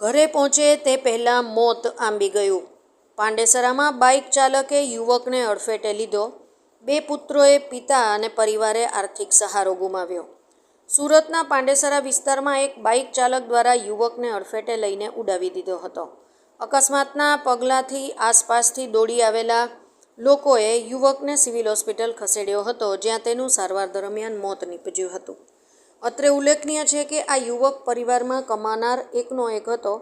ઘરે પહોંચે તે પહેલાં મોત આંબી ગયું. પાંડેસરામાં બાઇક ચાલકે યુવકને અડફેટે લીધો. બે પુત્રોએ પિતા અને પરિવારે આર્થિક સહારો ગુમાવ્યો. સુરતના પાંડેસરા વિસ્તારમાં એક બાઇક ચાલક દ્વારા યુવકને અડફેટે લઈને ઉડાવી દીધો હતો. અકસ્માતના પગલાંથી આસપાસથી દોડી આવેલા લોકોએ યુવકને સિવિલ હોસ્પિટલ ખસેડ્યો હતો, જ્યાં તેનું સારવાર દરમિયાન મોત નીપજ્યું હતું. અત્રે ઉલ્લેખનીય છે કે આ યુવક પરિવારમાં કમાનાર એકનો એક હતો,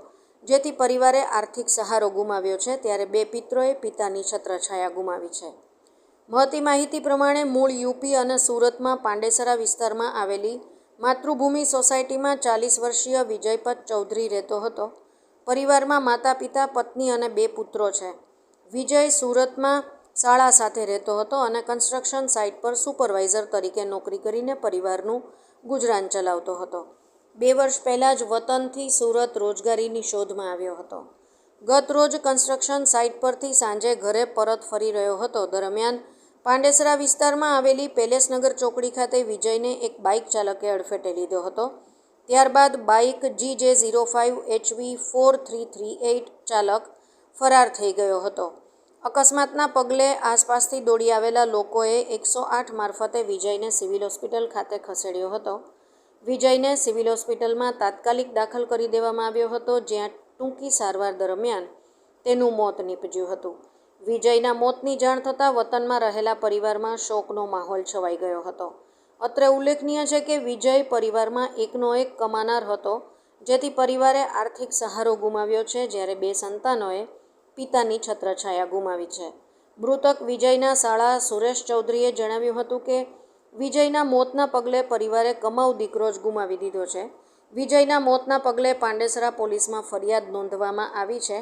જેથી પરિવારે આર્થિક સહારો ગુમાવ્યો છે ત્યારે બે પિત્રોએ પિતાની છત્રછાયા ગુમાવી છે. મળતી માહિતી પ્રમાણે મૂળ યુપી અને સુરતમાં પાંડેસરા વિસ્તારમાં આવેલી માતૃભૂમિ સોસાયટીમાં ચાલીસ વર્ષીય વિજયપત ચૌધરી રહેતો હતો. પરિવારમાં માતા પિતા પત્ની અને બે પુત્રો છે. વિજય સુરતમાં શાળા સાથે રહેતો હતો અને કન્સ્ટ્રક્શન સાઇટ પર સુપરવાઇઝર તરીકે નોકરી કરીને પરિવારનું ગુજરાન ચલાવતો હતો. બે વર્ષ પહેલાં જ વતનથી સુરત રોજગારીની શોધમાં આવ્યો હતો. ગત રોજ કન્સ્ટ્રક્શન સાઇટ પરથી સાંજે ઘરે પરત ફરી રહ્યો હતો. દરમિયાન પાંડેસરા વિસ્તારમાં આવેલી પેલેસનગર ચોકડી ખાતે વિજયને એક બાઇક ચાલકે અડફેટે લીધો હતો. ત્યારબાદ bike G J zero five HV four three three eight ચાલક ફરાર થઈ ગયો હતો. અકસ્માતના પગલે આસપાસથી દોડી આવેલા લોકોએ એકસો આઠ મારફતે વિજયને સિવિલ હોસ્પિટલ ખાતે ખસેડ્યો હતો. વિજયને સિવિલ હોસ્પિટલમાં તાત્કાલિક દાખલ કરી દેવામાં આવ્યો હતો, જ્યાં ટૂંકી સારવાર દરમિયાન તેનું મોત નીપજ્યું હતું. વિજયના મોતની જાણ થતાં વતનમાં રહેલા પરિવારમાં શોકનો માહોલ છવાઈ ગયો હતો. અત્રે ઉલ્લેખનીય છે કે વિજય પરિવારમાં એકનો એક કમાનાર હતો, જેથી પરિવારે આર્થિક સહારો ગુમાવ્યો છે, જ્યારે બે સંતાનોએ પિતાની છત્રછાયા ગુમાવી છે મૃતક વિજયના શાળા સુરેશ ચૌધરીએ જણાવ્યું હતું કે વિજયના મોતના પગલે પરિવારે કમાઉ દીકરો જ ગુમાવી દીધો છે વિજયના મોતના પગલે પાંડેસરા પોલીસમાં ફરિયાદ નોંધવામાં આવી છે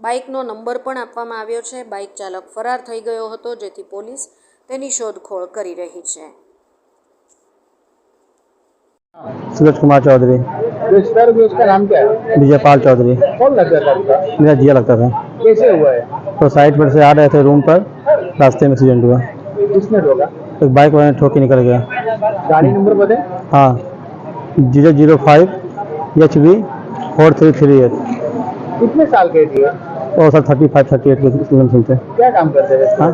બાઇકનો નંબર પણ આપવામાં આવ્યો છે બાઇક ચાલક ફરાર થઈ ગયો હતો જેથી પોલીસ તેની શોધખોળ કરી રહી છે सूरज कुमार चौधरी जो स्टार हुआ उसका नाम क्या है विजयपाल चौधरी कौन लगता था आपका मेरा जिया लगता था कैसे हुआ है? तो साइड पर से आ रहे थे रूम पर रास्ते में एक्सीडेंट हुआ। किसने रोका? एक बाइक वाले ने ठोक के निकल गया। गाड़ी नंबर बताए। हाँ zero zero five H B four three three eight. कितने साल के थे? और sir thirty five thirty eight के स्टूडेंट थे क्या काम करते थे? हाँ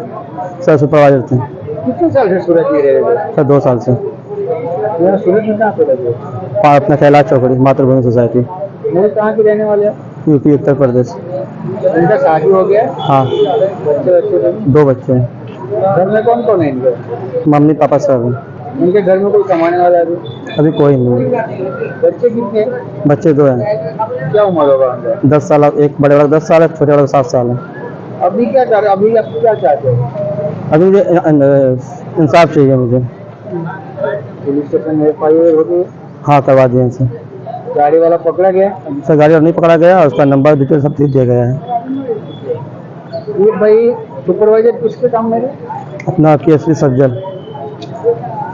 सर सुपरवाइजर थे। कितने साल से सूरत में रह रहे सर दो साल से। सूरत में कहाँ पे अपना कैलाश चौकड़ी मातृभूमि सोसाइटी। कहाँ के रहने वाले हैं? यूपी उत्तर प्रदेश। इनका शादी हो गया? हाँ। बच्चे बच्चे दो बच्चे हैं। घर में कौन कौन है इनके? मम्मी पापा सब हैं। इनके घर में कोई कमाने वाला अभी? अभी कोई नहीं बच्चे कितने बच्चे दो हैं। क्या उम्र होगा दस साल एक बड़े वाला दस साल है छोटे वाला सात साल है। अभी क्या चाह रहे अभी आप क्या चाहते हो? अभी मुझे इंसाफ चाहिए मुझे। पुलिस स्टेशन में एफ़ आई हो गई हाँ करवा दिए सर गाड़ी वाला पकड़ा गया? सर गाड़ी वाला नहीं पकड़ा गया उसका नंबर डिटेल सब चीज़ दिया गया है। ये भाई सुपरवाइजर किसके काम में थे? अपना के एस सज्जल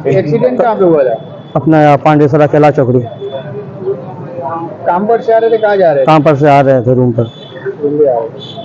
एक्सीडेंट कहाँ पे हुआ था? अपना यहाँ पांडेसरा कैला चौकड़ी। काम पर से आ रहे थे कहाँ जा रहे काम पर से आ रहे थे रूम पर। थे थे।